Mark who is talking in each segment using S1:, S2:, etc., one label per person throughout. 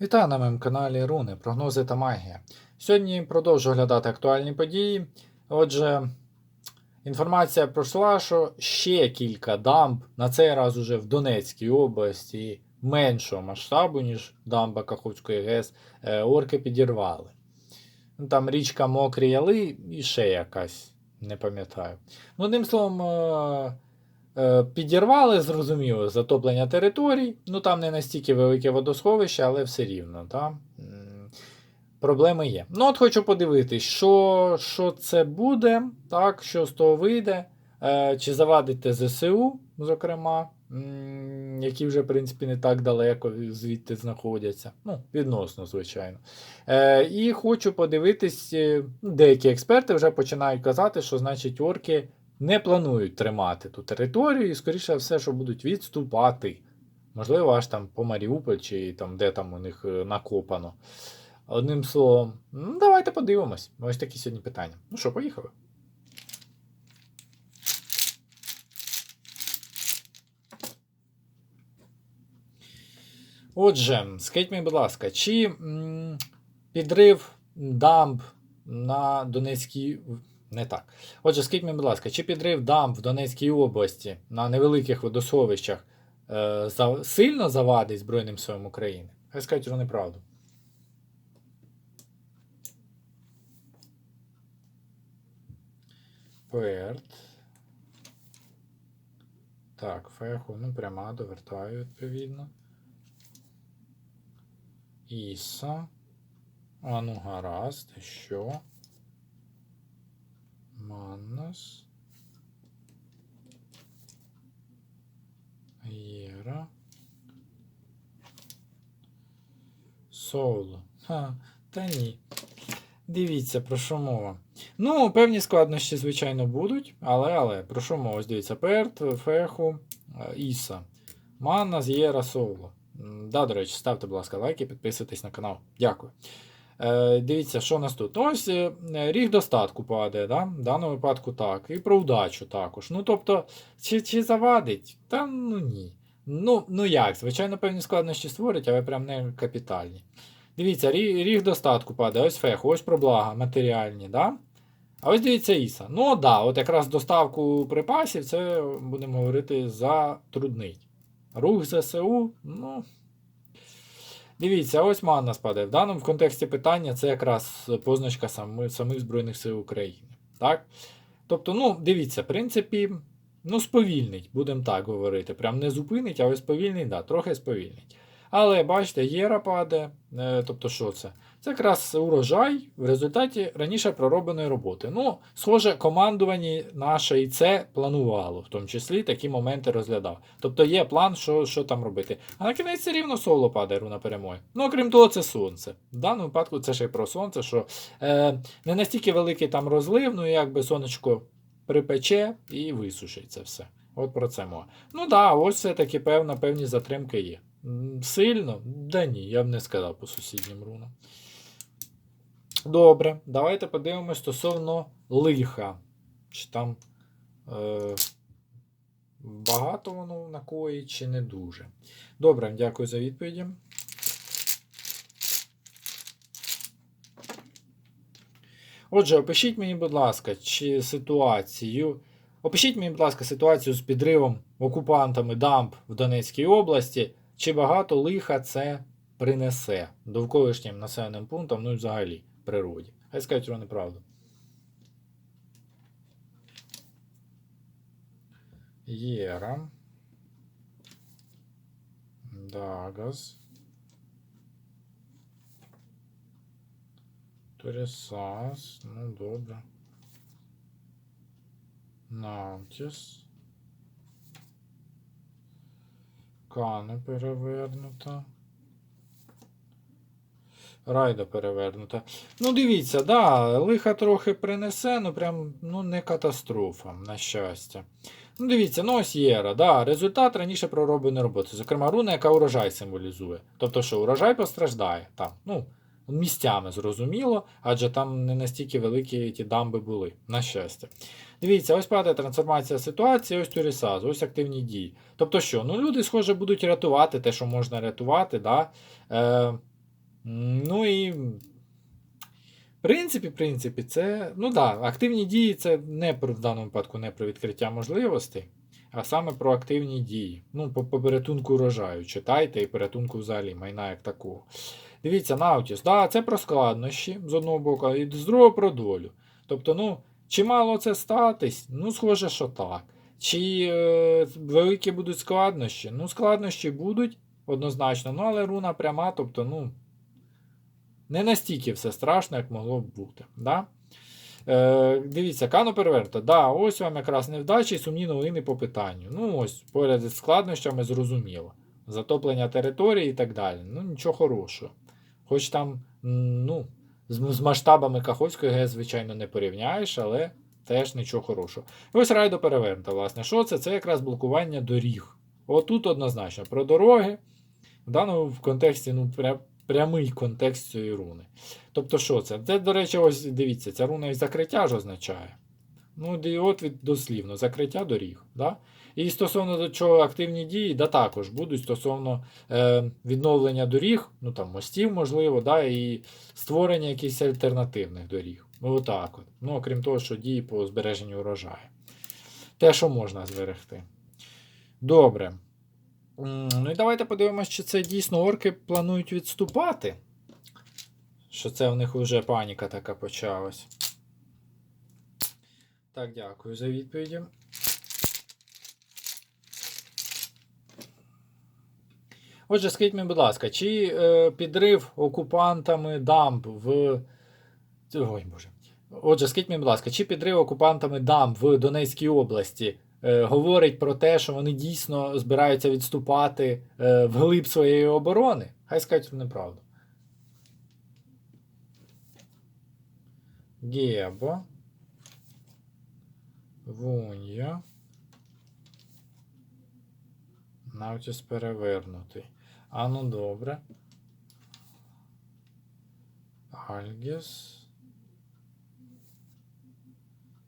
S1: Вітаю на моєму каналі Руни, прогнози та магія. Сьогодні продовжу оглядати актуальні події. Отже, інформація пройшла, що ще кілька дамб, на цей раз уже в Донецькій області меншого масштабу, ніж дамба Каховської ГЕС, е, орки підірвали. Ну, Там річка Мокрі Яли і ще якась, не пам'ятаю. Ну, одним словом, е, Підірвали, зрозуміло, затоплення територій. Ну там не настільки велике водосховище, але все рівно. Та? Проблеми є. Ну, от хочу подивитись, що, що це буде, так, що з того вийде, е, чи завадить ЗСУ, зокрема, які вже, в принципі, не так далеко звідти знаходяться. Ну, відносно, звичайно. Е, і хочу подивитись, е, деякі експерти вже починають казати, що значить орки не планують тримати ту територію і, скоріше все, що будуть відступати. Можливо, аж там по Маріуполь чи там, де там у них е, накопано. Одним словом, ну, давайте подивимось. Ось такі сьогодні питання. Ну що, поїхали. Отже, скажіть мені, будь ласка, чи м, підрив дамб на Донецькій. Не так. Отже, скажіть мені, будь ласка, чи підрив дамб в Донецькій області на невеликих водосховищах е, за, сильно завадить Збройним силам України? Хай скажуть вони правду. Перт. Так, феху, ну пряма довертаю, відповідно. Іса. А ну гаразд, що? Маннас. Єра. Ха, та ні. Дивіться, про що мова. Ну, певні складнощі, звичайно, будуть, але, але, про що мова? Ось дивіться, Перт, Феху, е, Іса. Маннас, Єра, Соло. Да, до речі, ставте, будь ласка, лайки, підписуйтесь на канал. Дякую. Е, дивіться, що нас тут. Ось е, ріг достатку падає, да? в даному випадку так. І про удачу також. Ну, тобто, чи, чи завадить? Та ну ні. Ну, ну як, звичайно, певні складнощі створить, але прям не капітальні. Дивіться, ріг, ріг достатку падає, ось фех, ось про блага матеріальні, да? А ось дивіться Іса. Ну, да, от якраз доставку припасів, це, будемо говорити, затруднить. Рух ЗСУ, ну. Дивіться, ось манна спаде. В даному в контексті питання це якраз позначка сами, самих Збройних сил України. Так? Тобто, ну, дивіться, в принципі, ну, сповільнить, будемо так говорити. Прям не зупинить, але сповільнить, да, трохи сповільнить. Але бачите, єра падає. Е, тобто, що це? Це якраз урожай в результаті раніше проробленої роботи. Ну, схоже, командування наше і це планувало, в тому числі такі моменти розглядав. Тобто є план, що що там робити. А на кінець все рівно соло падає руна перемоги. Ну, окрім того, це сонце. В даному випадку це ще й про сонце, що е, не настільки великий там розлив, ну якби сонечко припече і висушить це все. От про це мова. Ну так, да, ось все-таки певна, певні затримки є. Сильно? Да ні, я б не сказав по сусіднім рунам. Добре, давайте подивимось стосовно лиха. Чи там е, багато воно накоїть, чи не дуже. Добре, дякую за відповіді. Отже, опишіть мені, будь ласка, чи ситуацію. Опишіть мені, будь ласка, ситуацію з підривом окупантами дамб в Донецькій області. Чи багато лиха це принесе довколишнім населеним пунктам, ну і взагалі природі? Хай скажуть вони правду. Єра. Дагас. Торісас. Ну, добре. Наутіс. Кане перевернута. Райда перевернута. Ну, дивіться, да, лиха трохи принесе, ну прям ну, не катастрофа, на щастя. Ну, дивіться, ну ось Єра, да, результат раніше проробленої роботи. Зокрема, руна, яка урожай символізує. Тобто, що урожай постраждає там. ну, Місцями зрозуміло, адже там не настільки великі ті дамби були, на щастя. Дивіться, ось падає трансформація ситуації, ось Турісаз, ось активні дії. Тобто що, ну люди, схоже, будуть рятувати те, що можна рятувати. Да? Е, Ну і. В принципі, в принципі, це. Ну да, активні дії це не про в даному випадку не про відкриття можливостей, а саме про активні дії. Ну, по, по порятунку урожаю. Читайте і порятунку взагалі майна як такого. Дивіться, Наутіс, да, це про складнощі з одного боку, і з другого про долю. Тобто, ну, чи мало це статись? Ну, схоже, що так. Чи е, великі будуть складнощі? Ну, складнощі будуть однозначно, ну, але руна пряма, тобто, ну, не настільки все страшно, як могло б бути. Да? Е, дивіться, Кано переверта. Да, ось вам якраз невдачі і сумні новини по питанню. Ну, ось, поряд із складнощами зрозуміло. Затоплення території і так далі. Ну, нічого хорошого. Хоч там, ну, з, масштабами Каховської ГЕС, звичайно, не порівняєш, але теж нічого хорошого. І ось райдо перевернута, власне. Що це? Це якраз блокування доріг. Отут однозначно про дороги. В даному в контексті, ну, прямий контекст цієї руни. Тобто, що це? Це, до речі, ось дивіться, ця руна і закриття ж означає. Ну, от від дослівно, закриття доріг. Да? І стосовно до чого активні дії, да також будуть стосовно е, відновлення доріг, ну там мостів, можливо, да, і створення якихось альтернативних доріг. Ну, отак от. Ну, окрім того, що дії по збереженню урожаю. Те, що можна зберегти. Добре. Ну і давайте подивимося, чи це дійсно орки планують відступати. Що це в них вже паніка така почалась. Так, дякую за відповіді. Отже, скажіть мені, будь ласка, чи е, підрив окупантами дамб в. Ой, Боже. Отже, скажіть мені, будь ласка, чи підрив окупантами дамб в Донецькій області говорить про те, що вони дійсно збираються відступати е, вглиб своєї оборони? Хай скажуть неправду. Гебо. Вунья. Навтіс перевернутий. А ну добре. Альгіс.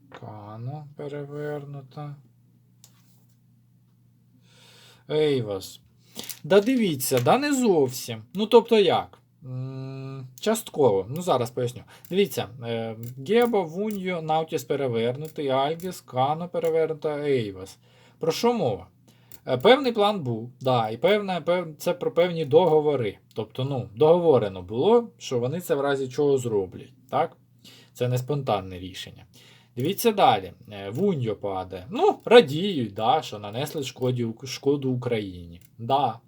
S1: Кано перевернута. Ейвас. Да дивіться, да не зовсім. Ну, тобто як? Частково. Ну, зараз поясню. Дивіться, е, Гебо, Вуньо, Наутіс перевернутий, Альгіс, Кано перевернута, Ейвас. Про що мова? Е, Певний план був, да, і певне, це про певні договори. Тобто, ну, договорено було, що вони це в разі чого зроблять. Так? Це не спонтанне рішення. Дивіться далі. Е, Вуньо падає. Ну, радіють, да, що нанесли шкоді, шкоду Україні. Да.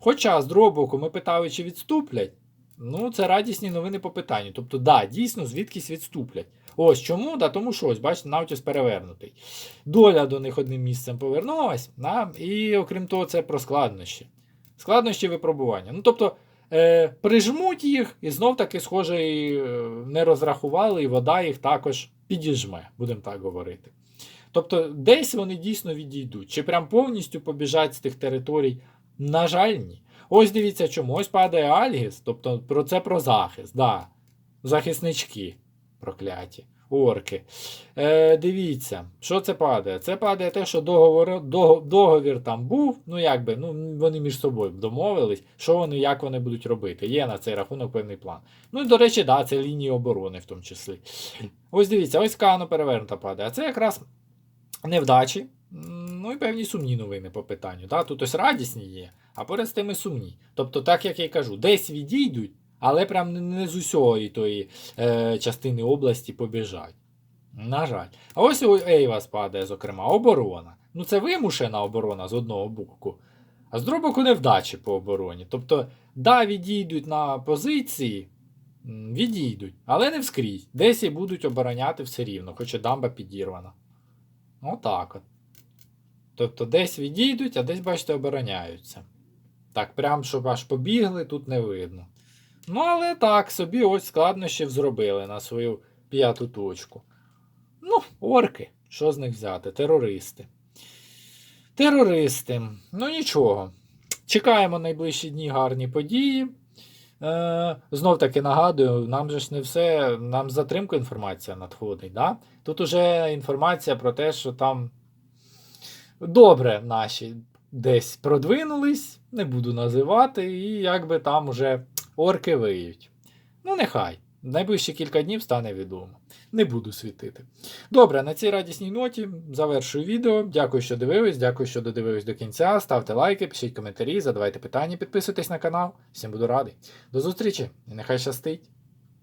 S1: Хоча, з другого боку, ми питали, чи відступлять. Ну, це радісні новини по питанню. Тобто, да, дійсно, звідкись відступлять. Ось чому? Да, тому що ось, бачите, Наутіс перевернутий. Доля до них одним місцем повернулась. Да, і окрім того, це про складнощі. Складнощі випробування. Ну, тобто, е, прижмуть їх, і знов таки, схоже, і, е, не розрахували, і вода їх також підіжме, будемо так говорити. Тобто, десь вони дійсно відійдуть. Чи прям повністю побіжать з тих територій? На жаль, ні. Ось дивіться, чому. Ось падає Альгіс, тобто про це про захист. Да. Захиснички прокляті, орки. Е, Дивіться, що це падає? Це падає те, що договор, дого- договір там був. Ну, якби, ну, вони між собою домовились, що вони, як вони будуть робити. Є на цей рахунок певний план. Ну до речі, да, це лінії оборони в тому числі. Ось дивіться, ось Кано перевернута падає. А це якраз невдачі. Ну і певні сумні новини по питанню. Да? Тут ось радісні є, а поряд з тими сумні. Тобто, так як я й кажу, десь відійдуть, але прям не- з усього тої е, частини області побіжать. На жаль. А ось у Ейвас падає, зокрема, оборона. Ну це вимушена оборона з одного боку, а з другого боку невдачі по обороні. Тобто, да, відійдуть на позиції, відійдуть, але не вскрізь. Десь і будуть обороняти все рівно, хоч і дамба підірвана. Отак от. Тобто десь відійдуть, а десь, бачите, обороняються. Так, прям, щоб аж побігли, тут не видно. Ну, але так, собі ось складнощів зробили на свою п'яту точку. Ну, орки, що з них взяти? Терористи. Терористи. Ну нічого. Чекаємо найближчі дні гарні події. Е, знов таки нагадую, нам же ж не все, нам з затримкою інформація надходить. Да? Тут уже інформація про те, що там добре наші десь продвинулись, не буду називати, і якби там уже орки виють. Ну, нехай. Найближчі кілька днів стане відомо. Не буду світити. Добре, на цій радісній ноті завершую відео. Дякую, що дивились, дякую, що додивились до кінця. Ставте лайки, пишіть коментарі, задавайте питання, підписуйтесь на канал. Всім буду радий. До зустрічі і нехай щастить!